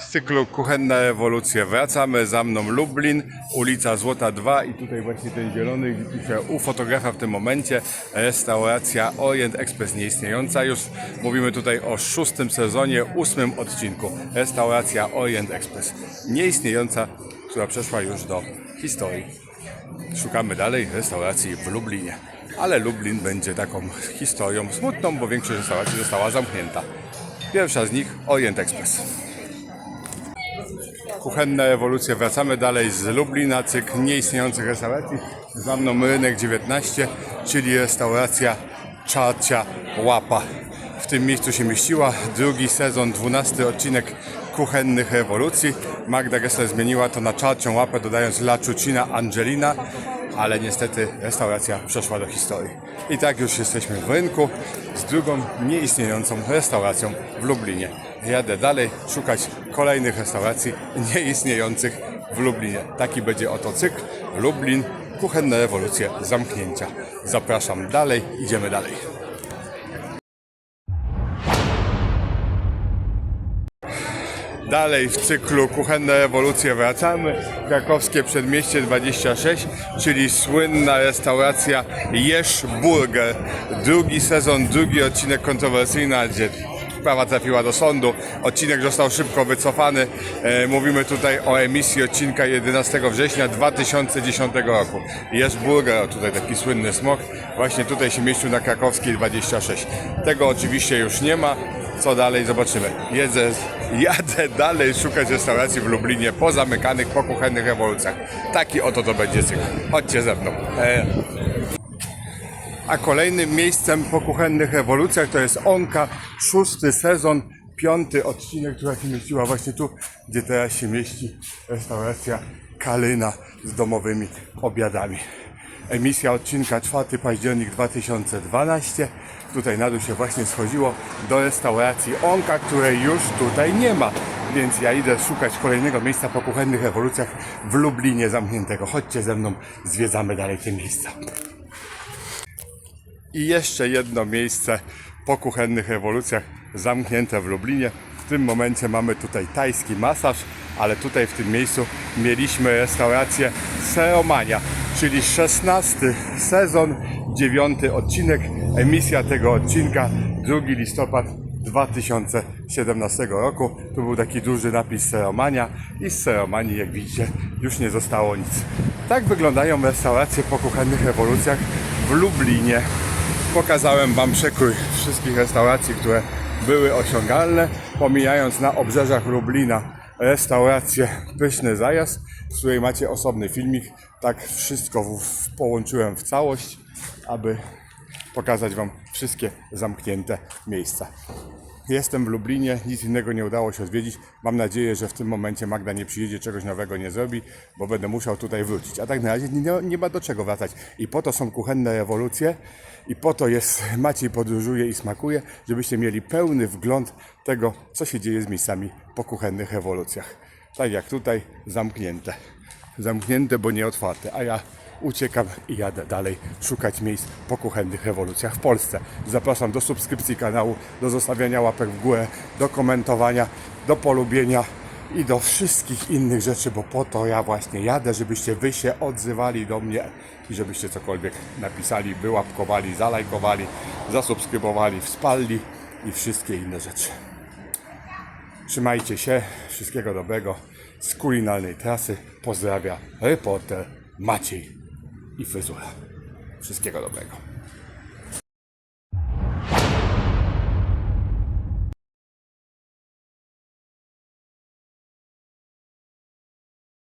Z cyklu Kuchenne Ewolucje wracamy. Za mną Lublin, ulica Złota 2 i tutaj właśnie ten zielony, pisze u fotografa w tym momencie, restauracja Orient Express nieistniejąca. Już mówimy tutaj o szóstym sezonie, ósmym odcinku. Restauracja Orient Express nieistniejąca, która przeszła już do historii. Szukamy dalej restauracji w Lublinie. Ale Lublin będzie taką historią smutną, bo większość restauracji została zamknięta. Pierwsza z nich Orient Express. Kuchenne ewolucje. Wracamy dalej z Lublina, cykl nieistniejących restauracji. Za mną Rynek 19, czyli restauracja Czarcia Łapa. W tym miejscu się mieściła drugi sezon, 12 odcinek kuchennych rewolucji. Magda Gessler zmieniła to na Czarcią Łapę, dodając La Czucina Angelina, ale niestety restauracja przeszła do historii. I tak już jesteśmy w rynku z drugą nieistniejącą restauracją w Lublinie. Jadę dalej szukać kolejnych restauracji nieistniejących w Lublinie. Taki będzie oto cykl Lublin, kuchenne rewolucje, zamknięcia. Zapraszam dalej, idziemy dalej. Dalej w cyklu Kuchenne Rewolucje wracamy. Krakowskie Przedmieście 26, czyli słynna restauracja Jesz Burger. Drugi sezon, drugi odcinek kontrowersyjny, gdzie sprawa trafiła do sądu. Odcinek został szybko wycofany. E, mówimy tutaj o emisji odcinka 11 września 2010 roku. Jesz Burger, tutaj taki słynny smok, właśnie tutaj się mieścił na Krakowskiej 26. Tego oczywiście już nie ma. Co dalej? Zobaczymy. Jedzę, jadę dalej szukać restauracji w Lublinie po zamykanych, po kuchennych rewolucjach. Taki oto to będzie cykl. Chodźcie ze mną. E, a kolejnym miejscem po kuchennych rewolucjach to jest Onka, szósty sezon, piąty odcinek, która się mieściła właśnie tu, gdzie teraz się mieści restauracja Kalyna z domowymi obiadami. Emisja odcinka 4 październik 2012. Tutaj na dół się właśnie schodziło do restauracji Onka, której już tutaj nie ma. Więc ja idę szukać kolejnego miejsca po kuchennych rewolucjach w Lublinie zamkniętego. Chodźcie ze mną, zwiedzamy dalej te miejsca. I jeszcze jedno miejsce po kuchennych rewolucjach zamknięte w Lublinie. W tym momencie mamy tutaj tajski masaż, ale tutaj w tym miejscu mieliśmy restaurację Seromania, czyli 16 sezon, 9 odcinek. Emisja tego odcinka 2 listopad 2017 roku. Tu był taki duży napis Seromania i z Seromanii, jak widzicie, już nie zostało nic. Tak wyglądają restauracje po kuchennych rewolucjach w Lublinie. Pokazałem Wam przekrój wszystkich restauracji, które były osiągalne, pomijając na obrzeżach Lublina restaurację Pyszny Zajazd, z której macie osobny filmik. Tak wszystko w, połączyłem w całość, aby pokazać Wam wszystkie zamknięte miejsca. Jestem w Lublinie, nic innego nie udało się odwiedzić. Mam nadzieję, że w tym momencie Magda nie przyjedzie, czegoś nowego nie zrobi, bo będę musiał tutaj wrócić. A tak na razie nie, nie ma do czego wracać. I po to są kuchenne rewolucje, i po to jest Maciej podróżuje i smakuje, żebyście mieli pełny wgląd tego, co się dzieje z miejscami po kuchennych rewolucjach. Tak jak tutaj, zamknięte. Zamknięte, bo nie otwarte. A ja uciekam i jadę dalej szukać miejsc po kuchennych rewolucjach w Polsce. Zapraszam do subskrypcji kanału, do zostawiania łapek w górę, do komentowania, do polubienia i do wszystkich innych rzeczy, bo po to ja właśnie jadę, żebyście wy się odzywali do mnie i żebyście cokolwiek napisali, wyłapkowali, zalajkowali, zasubskrybowali, wsparli i wszystkie inne rzeczy. Trzymajcie się, wszystkiego dobrego. Z kulinarnej trasy pozdrawia reporter Maciej i Fryzura. Wszystkiego dobrego.